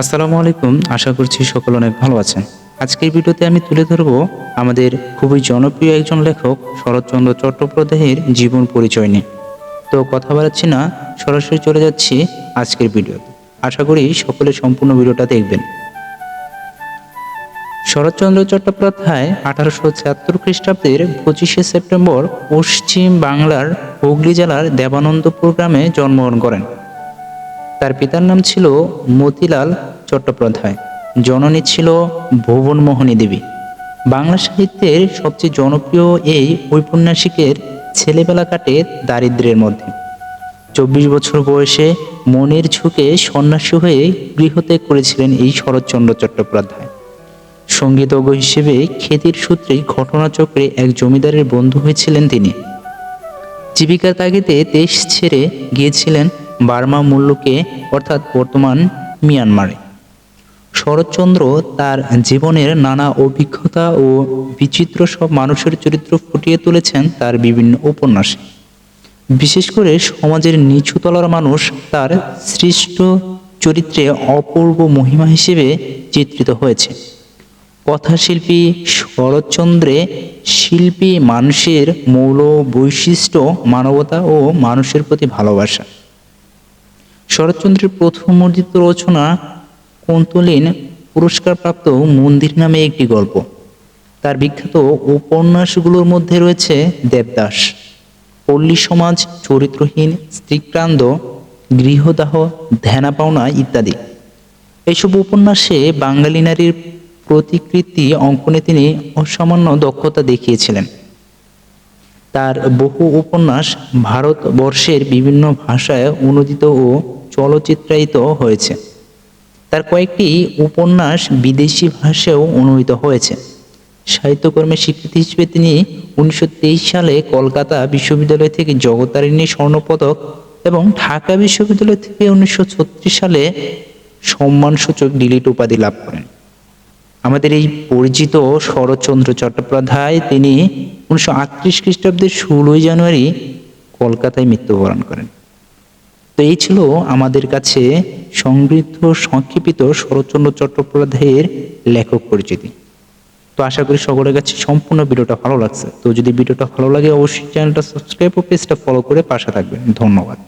আসসালামু আলাইকুম। আশা করছি সকল অনেক ভালো আছেন। আজকের ভিডিওতে আমি তুলে ধরব আমাদের খুবই জনপ্রিয় একজন লেখক শরৎচন্দ্র চট্টোপাধ্যায়ের জীবন পরিচয় নিয়ে। তো কথা বাড়াচ্ছি না, সরাসরি চলে যাচ্ছি আজকের ভিডিও। আশা করি সকলে সম্পূর্ণ ভিডিওটা দেখবেন। শরৎচন্দ্র চট্টোপাধ্যায় আঠারোশো ছিয়াত্তর খ্রিস্টাব্দের পঁচিশে সেপ্টেম্বর পশ্চিম বাংলার হুগলি জেলার দেবানন্দপুর গ্রামে জন্মগ্রহণ করেন। তার পিতার নাম ছিল মতিলাল চট্টোপাধ্যায়। জননী ছিল ভুবনমোহিনী দেবী। বাংলা সাহিত্যের সবচেয়ে জনপ্রিয় এই ঔপন্যাসিকের ছেলেবেলা কাটে দারিদ্র্যের মধ্যে। চব্বিশ বছর বয়সে মনের ঝুঁকে সন্ন্যাসী হয়ে গৃহত্যাগ করেছিলেন এই শরৎচন্দ্র চট্টোপাধ্যায়। সঙ্গীতজ্ঞ হিসেবে খ্যাতির সূত্রেই ঘটনাচক্রে এক জমিদারের বন্ধু হয়েছিলেন তিনি। জীবিকার তাগিদে দেশ ছেড়ে গিয়েছিলেন বার্মা মুল্লুকে, অর্থাৎ বর্তমান মিয়ানমারে। শরৎচন্দ্র তার জীবনের নানা অভিজ্ঞতা ও বিচিত্র সব মানুষের চরিত্র ফুটিয়ে তুলেছেন তার বিভিন্ন উপন্যাসে। বিশেষ করে সমাজের নিচু তলার মানুষ তার সৃষ্ট চরিত্রে অপূর্ব মহিমা হিসেবে চিত্রিত হয়েছে। কথাশিল্পী শরৎচন্দ্রে শিল্পী মানুষের মৌল বৈশিষ্ট্য, মানবতা ও মানুষের প্রতি ভালোবাসা। শরৎচন্দ্রের প্রথম মর্জিত রচনা কন্তলীন পুরস্কারপ্রাপ্ত মন্দির নামে একটি গল্প। তার বিখ্যাত উপন্যাসগুলোর মধ্যে রয়েছে দেবদাস, পল্লী সমাজ, চরিত্রহীন, স্ত্রীক্রান্ত, গৃহদাহ ধ্যানা পাওনা ইত্যাদি। এইসব উপন্যাসে বাঙালি নারীর প্রতিকৃতি অঙ্কনে তিনি অসামান্য দক্ষতা দেখিয়েছিলেন। তার বহু উপন্যাস ভারতবর্ষের বিভিন্ন ভাষায় অনুদিত ও চলচ্চিত্রায়িত হয়েছে। তার কয়েকটি উপন্যাস বিদেশি ভাষায়ও অনুদিত হয়েছে। সাহিত্যকর্মের স্বীকৃতি হিসেবে তিনি উনিশশো তেইশ সালে কলকাতা বিশ্ববিদ্যালয় থেকে জগতারিণী স্বর্ণপদক এবং ঢাকা বিশ্ববিদ্যালয় থেকে উনিশশো ছত্রিশ সালে সম্মানসূচক ডিলিট উপাধি লাভ করেন। আমাদের এই পরিচিত শরৎচন্দ্র চট্টোপাধ্যায় তিনি উনিশশো আটত্রিশ খ্রিস্টাব্দের ষোলোই জানুয়ারি কলকাতায় মৃত্যুবরণ করেন। তো এই ছিল আমাদের কাছে সমৃদ্ধ সংক্ষেপিত শরৎচন্দ্র চট্টোপাধ্যায়ের লেখক পরিচিতি। তো আশা করি সকলের কাছে সম্পূর্ণ ভিডিওটা ভালো লাগছে। তো যদি ভিডিওটা ভালো লাগে, অবশ্যই চ্যানেলটা সাবস্ক্রাইব ও পেজটা ফলো করে পাশে থাকবেন। ধন্যবাদ।